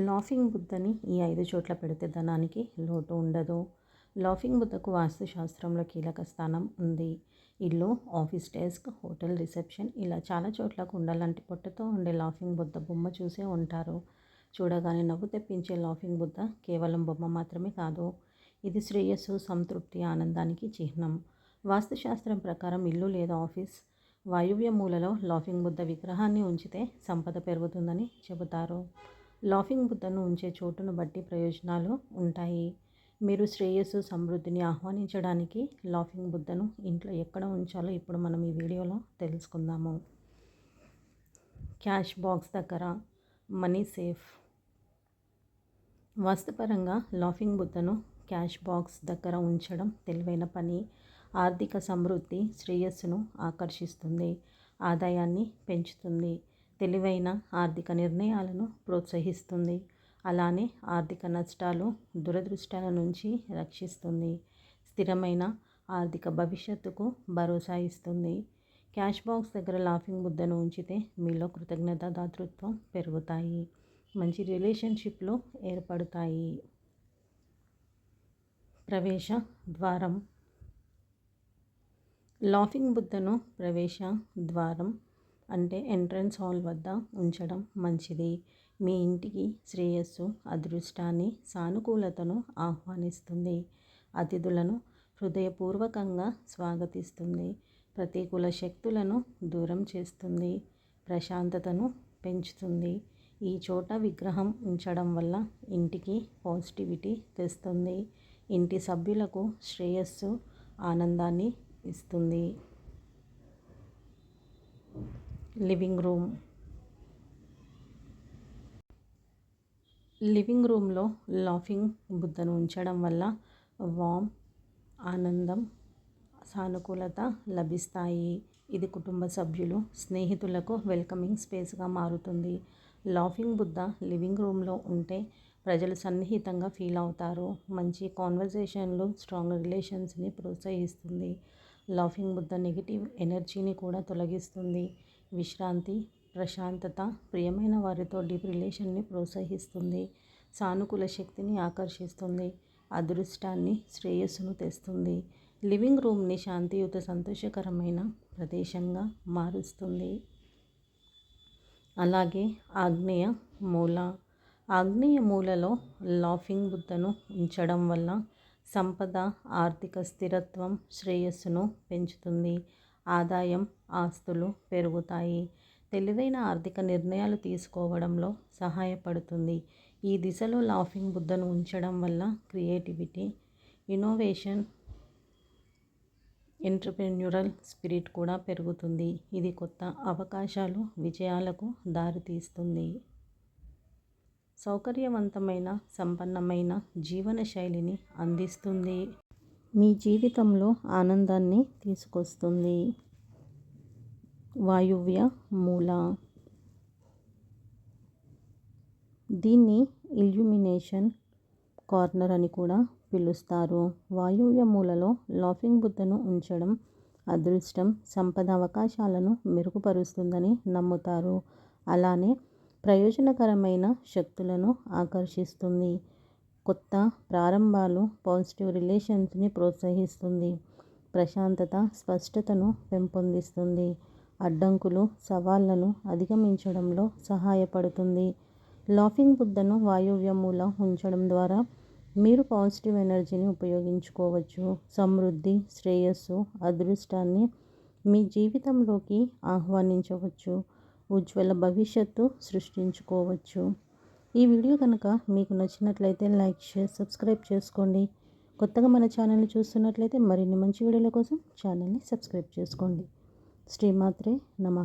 Laughing బుద్ధని ఈ ఐదు చోట్ల పెడితే ధనానికి లోటు ఉండదు. లాఫింగ్ బుద్ధకు వాస్తుశాస్త్రంలో కీలక స్థానం ఉంది. ఇల్లు ఆఫీస్ డెస్క్ హోటల్ రిసెప్షన్ ఇలా చాలా చోట్ల కుండలాంటి పొట్టతో ఉండే లాఫింగ్ బుద్ధ బొమ్మ చూసే ఉంటారు. చూడగానే నవ్వు తెప్పించే లాఫింగ్ బుద్ధ కేవలం బొమ్మ మాత్రమే కాదు ఇది శ్రేయస్సు సంతృప్తి ఆనందానికి చిహ్నం. వాస్తుశాస్త్రం ప్రకారం ఇల్లు లేదా ఆఫీస్ వాయువ్య మూలలో లాఫింగ్ బుద్ధ విగ్రహాన్ని ఉంచితే సంపద పెరుగుతుందని చెబుతారు. లాఫింగ్ బుద్ధను ఉంచే చోటును బట్టి ప్రయోజనాలు ఉంటాయి. మీరు శ్రేయస్సు సమృద్ధిని ఆహ్వానించడానికి లాఫింగ్ బుద్ధను ఇంట్లో ఎక్కడ ఉంచాలో ఇప్పుడు మనం ఈ వీడియోలో తెలుసుకుందాము. క్యాష్ బాక్స్ దగ్గర మనీ సేఫ్. వాస్తుపరంగా లాఫింగ్ బుద్ధను క్యాష్ బాక్స్ దగ్గర ఉంచడం తెలివైన పని. ఆర్థిక సమృద్ధి శ్రేయస్సును ఆకర్షిస్తుంది ఆదాయాన్ని పెంచుతుంది. తెలివైన ఆర్థిక నిర్ణయాలను ప్రోత్సహిస్తుంది. అలానే ఆర్థిక నష్టాలు దురదృష్టాల నుంచి రక్షిస్తుంది. స్థిరమైన ఆర్థిక భవిష్యత్తుకు భరోసా ఇస్తుంది. క్యాష్ బాక్స్ దగ్గర లాఫింగ్ బుద్ధను ఉంచితే మీలో కృతజ్ఞత దాతృత్వం పెరుగుతాయి. మంచి రిలేషన్షిప్లు ఏర్పడతాయి. ప్రవేశ ద్వారం. లాఫింగ్ బుద్ధను ప్రవేశ ద్వారం అంటే ఎంట్రన్స్ హాల్ వద్ద ఉంచడం మంచిది. మీ ఇంటికి శ్రేయస్సు అదృష్టాన్ని సానుకూలతను ఆహ్వానిస్తుంది. అతిథులను హృదయపూర్వకంగా స్వాగతిస్తుంది. ప్రతికూల శక్తులను దూరం చేస్తుంది. ప్రశాంతతను పెంచుతుంది. ఈ చోట విగ్రహం ఉంచడం వల్ల ఇంటికి పాజిటివిటీ తెస్తుంది. ఇంటి సభ్యులకు శ్రేయస్సు ఆనందాన్ని ఇస్తుంది. Living room. లివింగ్ రూమ్లో లాఫింగ్ బుద్ధను ఉంచడం వల్ల వామ్ ఆనందం సానుకూలత లభిస్తాయి. ఇది కుటుంబ సభ్యులు స్నేహితులకు వెల్కమింగ్ స్పేస్గా మారుతుంది. లాఫింగ్ బుద్ధ లివింగ్ రూమ్లో ఉంటే ప్రజలు సన్నిహితంగా ఫీల్ అవుతారు. మంచి కాన్వర్జేషన్లు స్ట్రాంగ్ రిలేషన్స్ని ప్రోత్సహిస్తుంది. లాఫింగ్ బుద్ధ నెగిటివ్ ఎనర్జీని కూడా తొలగిస్తుంది. విశ్రాంతి ప్రశాంతత ప్రియమైన వారితో డీప్ రిలేషన్ని ప్రోత్సహిస్తుంది. సానుకూల శక్తిని ఆకర్షిస్తుంది. అదృష్టాన్ని శ్రేయస్సును తెస్తుంది. లివింగ్ రూమ్ని శాంతియుత సంతోషకరమైన ప్రదేశంగా మారుస్తుంది. అలాగే ఆగ్నేయ మూల. ఆగ్నేయ మూలలో లాఫింగ్ బుద్ధను ఉంచడం వల్ల సంపద ఆర్థిక స్థిరత్వం శ్రేయస్సును పెంచుతుంది. ఆదాయం ఆస్తులు పెరుగుతాయి. తెలివైన ఆర్థిక నిర్ణయాలు తీసుకోవడంలో సహాయపడుతుంది. ఈ దిశలో లాఫింగ్ బుద్ధను ఉంచడం వల్ల క్రియేటివిటీ ఇన్నోవేషన్ ఎంటర్ప్రెన్యూరల్ స్పిరిట్ కూడా పెరుగుతుంది. ఇది కొత్త అవకాశాలు విజయాలకు దారితీస్తుంది. సౌకర్యవంతమైన సంపన్నమైన జీవన శైలిని అందిస్తుంది. మీ జీవితంలో ఆనందాన్ని తీసుకొస్తుంది. వాయువ్య మూల. దీన్ని ఇల్యూమినేషన్ కార్నర్ అని కూడా పిలుస్తారు. వాయువ్య మూలలో లాఫింగ్ బుద్ధను ఉంచడం అదృష్టం సంపద అవకాశాలను మెరుగుపరుస్తుందని నమ్ముతారు. అలానే ప్రయోజనకరమైన శక్తులను ఆకర్షిస్తుంది. కొత్త ప్రారంభాలు పాజిటివ్ రిలేషన్స్ని ప్రోత్సహిస్తుంది. ప్రశాంతత స్పష్టతను పెంపొందిస్తుంది. అడ్డంకులు సవాళ్ళను అధిగమించడంలో సహాయపడుతుంది. లాఫింగ్ బుద్ధను వాయువ్య మూల ఉంచడం ద్వారా మీరు పాజిటివ్ ఎనర్జీని ఉపయోగించుకోవచ్చు. సమృద్ధి శ్రేయస్సు అదృష్టాన్ని మీ జీవితంలోకి ఆహ్వానించవచ్చు. ఉజ్వల భవిష్యత్తు సృష్టించుకోవచ్చు. ఈ వీడియో కనుక మీకు నచ్చినట్లయితే లైక్ షేర్ సబ్స్క్రైబ్ చేసుకోండి. కొత్తగా మన ఛానల్ని చూస్తున్నట్లయితే మరిన్ని మంచి వీడియోల కోసం ఛానల్ని సబ్స్క్రైబ్ చేసుకోండి. శ్రీమాత్రే నమ.